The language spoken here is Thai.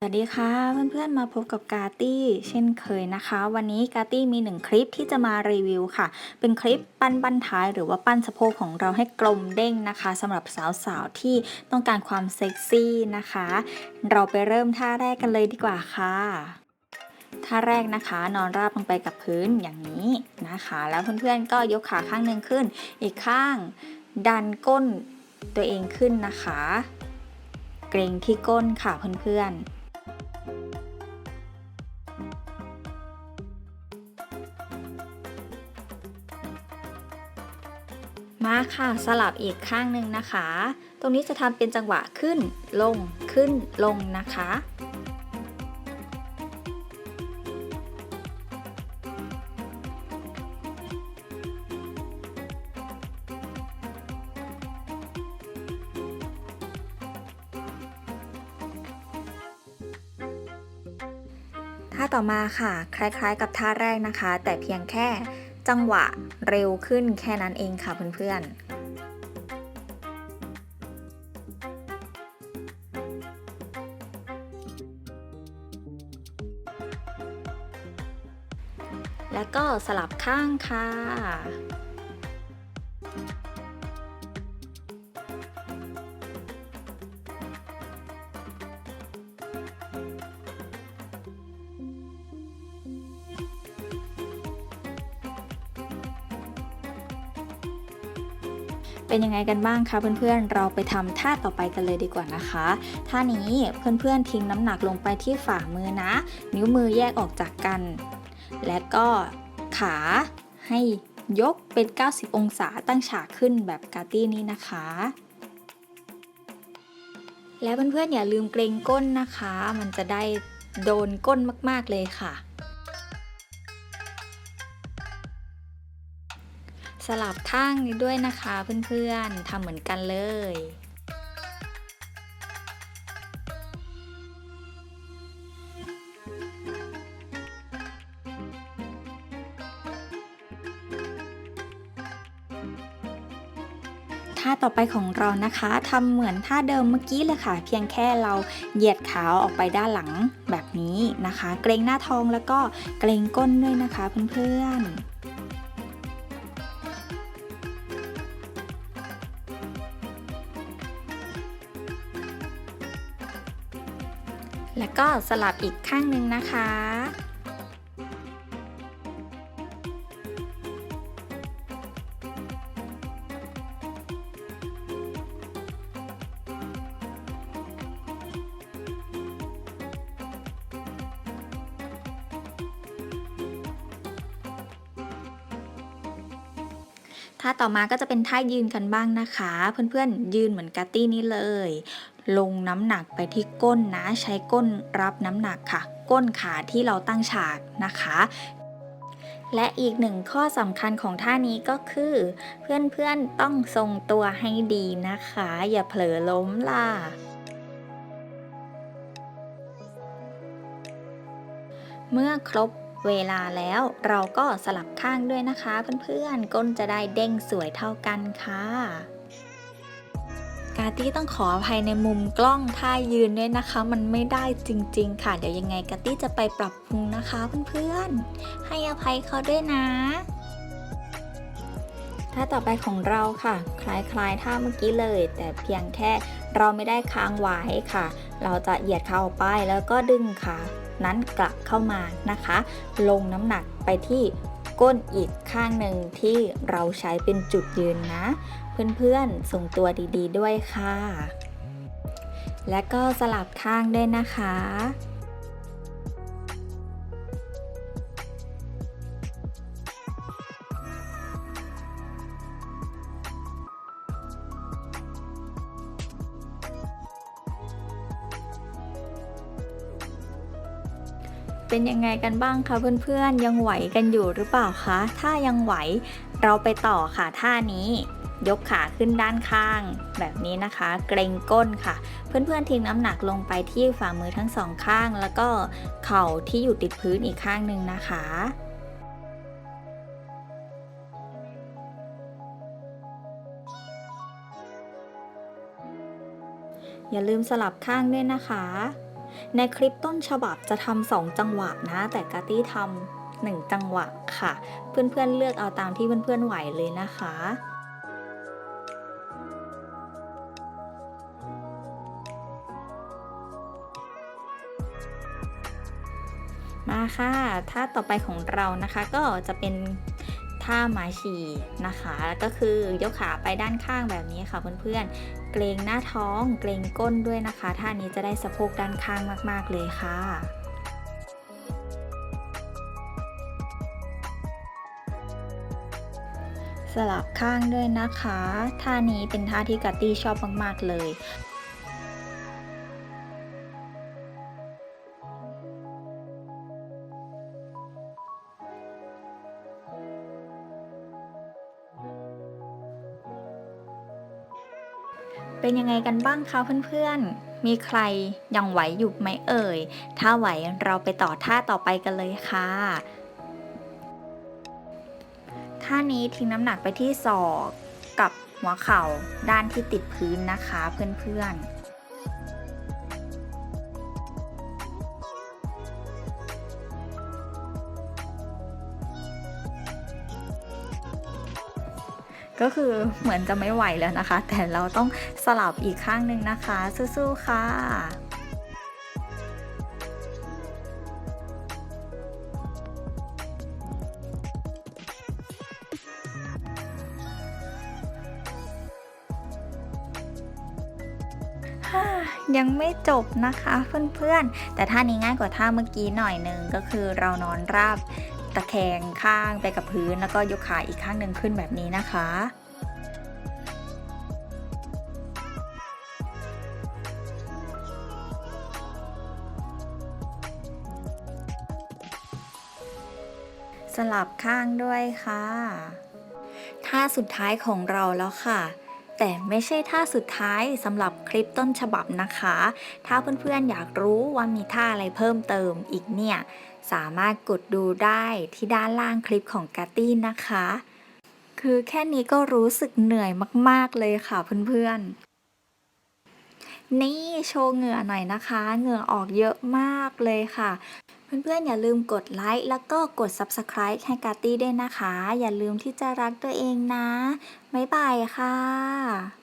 สวัสดีค่ะเพื่อนๆมาพบกับกาตี้เช่นเคยนะคะ วันนี้กาตี้มีหนึ่งคลิปที่จะมารีวิวค่ะ เป็นคลิปปั้นบั้นท้ายหรือว่าปั้นสะโพกของเราให้กลมเด้งนะคะสำหรับสาวๆที่ต้องการความเซ็กซี่นะคะ เราไปเริ่มท่าแรกกันเลยดีกว่าค่ะท่าแรกนะคะนอนราบลงไปกับพื้นอย่างนี้นะคะ แล้วเพื่อนๆก็ยกขาข้างหนึ่งขึ้น อีกข้าง ดันก้นตัวเองขึ้นนะคะ เกรงที่ก้นค่ะเพื่อนๆ มาค่ะสลับอีกข้างหนึ่งนะคะ ตรงนี้จะทำเป็นจังหวะขึ้นลงขึ้นลงนะคะ ท่าต่อมาค่ะ คล้ายๆกับท่าแรกนะคะ แต่เพียงแค่ จังหวะเร็วขึ้นแค่นั้นเองค่ะเพื่อนๆแล้วก็สลับข้างค่ะ เป็นยังไงกันบ้างคะเพื่อนๆ เราไปทำท่าต่อไปกันเลยดีกว่านะคะ ท่านี้เพื่อนๆทิ้งน้ำหนักลงไปที่ฝ่ามือนะ นิ้วมือแยกออกจากกัน และก็ขาให้ยกเป็น 90 องศาตั้งฉากขึ้นแบบกาตี้นี้นะคะ แล้วเพื่อนๆอย่าลืมเกรงก้นนะคะ มันจะได้โดนก้นมากๆเลยค่ะ สลับข้างนี้ด้วยนะคะเพื่อนๆทำเหมือนกันเลยท่าต่อไปของเรานะคะทำเหมือนท่าเดิมเมื่อกี้เลยค่ะ เพียงแค่เราเหยียดขาออกไปด้านหลังแบบนี้นะคะ เกรงหน้าท้องแล้วก็เกรงก้นด้วยนะคะเพื่อนๆ แล้วก็สลับอีกข้างหนึ่งนะคะ ท่าต่อมาก็จะเป็นท่ายืนกันบ้างนะคะ เพื่อนๆยืนเหมือนกาตี้นี้เลย ลงน้ำหนักไปที่ก้นนะ ใช้ก้นรับน้ำหนักค่ะ ก้นขาที่เราตั้งฉากนะคะ และอีกหนึ่งข้อสำคัญของท่านี้ก็คือ เพื่อนๆต้องทรงตัวให้ดีนะคะ อย่าเผลอล้มล่ะเมื่อครบเวลาแล้วเราก็สลับข้างด้วยนะคะ เพื่อนๆ ก้นจะได้เด้งสวยเท่ากันค่ะ กาตี้ต้องขออภัยในมุมกล้องท่ายืนด้วยนะคะ มันไม่ได้จริง ๆ ค่ะ เดี๋ยวยังไงกาตี้จะไปปรับปรุงนะคะเพื่อนๆ ให้อภัยเขาด้วยนะท่าต่อไปของเราค่ะ คล้ายๆท่าเมื่อกี้เลย แต่เพียงแค่เราไม่ได้ค้างไว้ค่ะ เราจะเหยียดขาออกไปแล้วก็ดึงขานั้นกลับเข้ามานะคะ ลงน้ำหนักไปที่ ก้นอีกข้างหนึ่งที่เราใช้เป็นจุดยืนนะ เพื่อนๆส่งตัวดีๆด้วยค่ะ และก็สลับข้างด้วยนะคะ เป็นยังไงกันบ้างคะเพื่อนๆ ยังไหวกันอยู่หรือเปล่าคะ ถ้ายังไหวเราไปต่อค่ะท่านี้ ยกขาขึ้นด้านข้าง แบบนี้นะคะ เกรงก้นค่ะ เพื่อนๆทิ้งน้ำหนักลงไปที่ฝ่ามือทั้งสองข้าง แล้วก็เข่าที่อยู่ติดพื้นอีกข้างหนึ่งนะคะอย่าลืมสลับข้างด้วยนะคะ ในคลิปต้นฉบับจะทำสองจังหวะนะ แต่กาตี้ทำหนึ่งจังหวะค่ะ เพื่อนๆเลือกเอาตามที่เพื่อนๆไหวเลยนะคะมาค่ะท่าต่อไปของเรานะคะก็จะเป็นท่าหมาฉี่นะคะ ก็คือยกขาไปด้านข้างแบบนี้ค่ะเพื่อนๆ เกรงหน้าท้อง เกรงก้นด้วยนะคะท่านี้จะได้สะโพกด้านข้างมาก ๆ เลยค่ะสลับข้างด้วยนะคะ ท่านี้เป็นท่าที่กัตตี้ชอบมาก ๆ เลย เป็นยังไงกันบ้างคะเพื่อนๆ มีใครยังไหวอยู่ไหมเอ่ย ถ้าไหวเราไปต่อท่าต่อไปกันเลยค่ะ ท่านี้ทิ้งน้ำหนักไปที่ศอกกับหัวเข่าด้านที่ติดพื้นนะคะเพื่อนๆ ก็คือเหมือนจะไม่ไหวแล้วนะคะ แต่เราต้องสลับอีกข้างหนึ่งนะคะสู้ๆค่ะฮ่ายังไม่จบนะคะเพื่อนๆ แต่ท่านี้ง่ายกว่าท่าเมื่อกี้หน่อยหนึ่งก็คือเรานอนราบ ตะแคงข้างไปกับพื้น แล้วก็ยกขาอีกข้างหนึ่งขึ้นแบบนี้นะคะสลับข้างด้วยค่ะ ท่าสุดท้ายของเราแล้วค่ะ แต่ไม่ใช่ท่าสุดท้ายสำหรับคลิปต้นฉบับนะคะ ถ้าเพื่อนๆอยากรู้ว่ามีท่าอะไรเพิ่มเติมอีกเนี่ย สามารถกดดูได้ที่ด้านล่างคลิปของกาตี้นะคะ คือแค่นี้ก็รู้สึกเหนื่อยมากๆเลยค่ะเพื่อนๆ นี่โชว์เหงื่อหน่อยนะคะ เหงื่อออกเยอะมากเลยค่ะ เพื่อนๆ อย่าลืมกดไลค์แล้วก็กด Subscribe ให้กาตี้ด้วยนะคะ อย่าลืมที่จะรักตัวเองนะ บ๊ายบายค่ะ